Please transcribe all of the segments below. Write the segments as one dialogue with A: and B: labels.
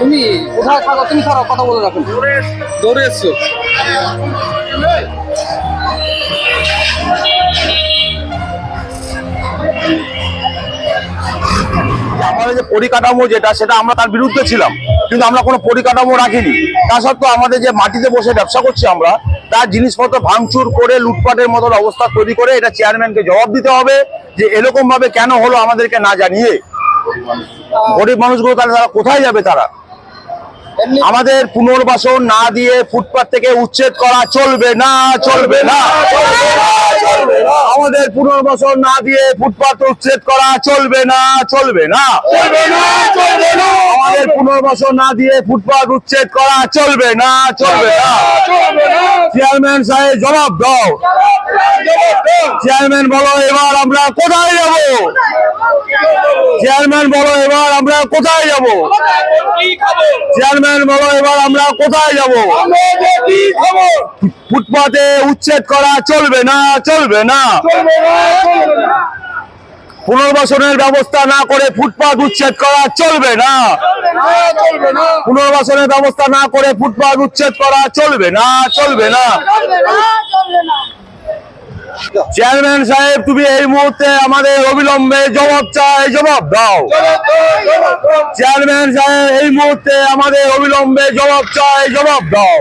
A: তুমি কোথায় থাকো? তুমি ছাড়াও কথা বলে রাখুন দৌড়ে এসছো।
B: আমাদের যে পরিকাঠামো যেটা, সেটা আমরা তার বিরুদ্ধে ছিলাম, কিন্তু আমরা কোনো পরিকাঠামো রাখিনি। তা সত্ত্বেও আমাদের যে মাটিতে বসে ব্যবসা করছি আমরা, তার জিনিসপত্র ভাঙচুর করে, লুটপাটের মতন অবস্থা তৈরি করে এটা চেয়ারম্যানকে জবাব দিতে হবে যে এরকম ভাবে কেন হলো আমাদেরকে না জানিয়ে? গরিব মানুষগুলো তাহলে তারা কোথায় যাবে তারা? আমাদের পুনর্বাসন না দিয়ে ফুটপাত থেকে উচ্ছেদ করা চলবে না চলবে না। আমাদের পুনর্বাসন না দিয়ে ফুটপাত উচ্ছেদ করা চলবে না চলবে না। আমাদের পুনর্বাসন না দিয়ে ফুটপাত উচ্ছেদ করা চলবে না চলবে না। চেয়ারম্যান সাহেব জবাব দাও। চেয়ারম্যান বলো এবার আমরা কোথায় যাব? চেয়ারম্যান বলো এবার আমরা কোথায় যাব? চেয়ারম্যান বলো এবার আমরা কোথায় যাব? ফুটপাতে উচ্ছেদ করা চলবে না চলবে না। পুনর্বাসনের ব্যবস্থা না করে ফুটপাত উচ্ছেদ করা চলবে না। পুনর্বাসনের ব্যবস্থা না করে ফুটপাত উচ্ছেদ করা চলবে না চলবে না। চেয়ারম্যান সাহেব তুমি এই মুহূর্তে আমাদের অবিলম্বে জবাব চাই জবাব দাও। চেয়ারম্যান সাহেব এই মুহূর্তে আমাদের অবিলম্বে জবাব চাই জবাব দাও।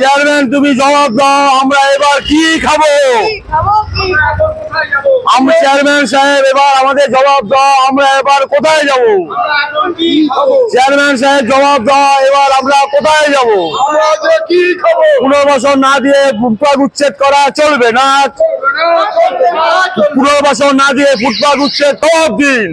B: চেয়ারম্যান তুমি জবাব দাও আমরা এবার কি খাব? আমরা চেয়ারম্যান সাহেব, এবার আমাদের জবাব দাও, আমরা এবার কোথায় যাব? চেয়ারম্যান সাহেব, জবাব দাও, এবার আমরা কোথায় যাব? পুনর্বাসন না দিয়ে ফুটপাত উচ্ছেদ করা চলবে না? পুনর্বাসন না দিয়ে ফুটপাত উচ্ছেদ জবাব দিন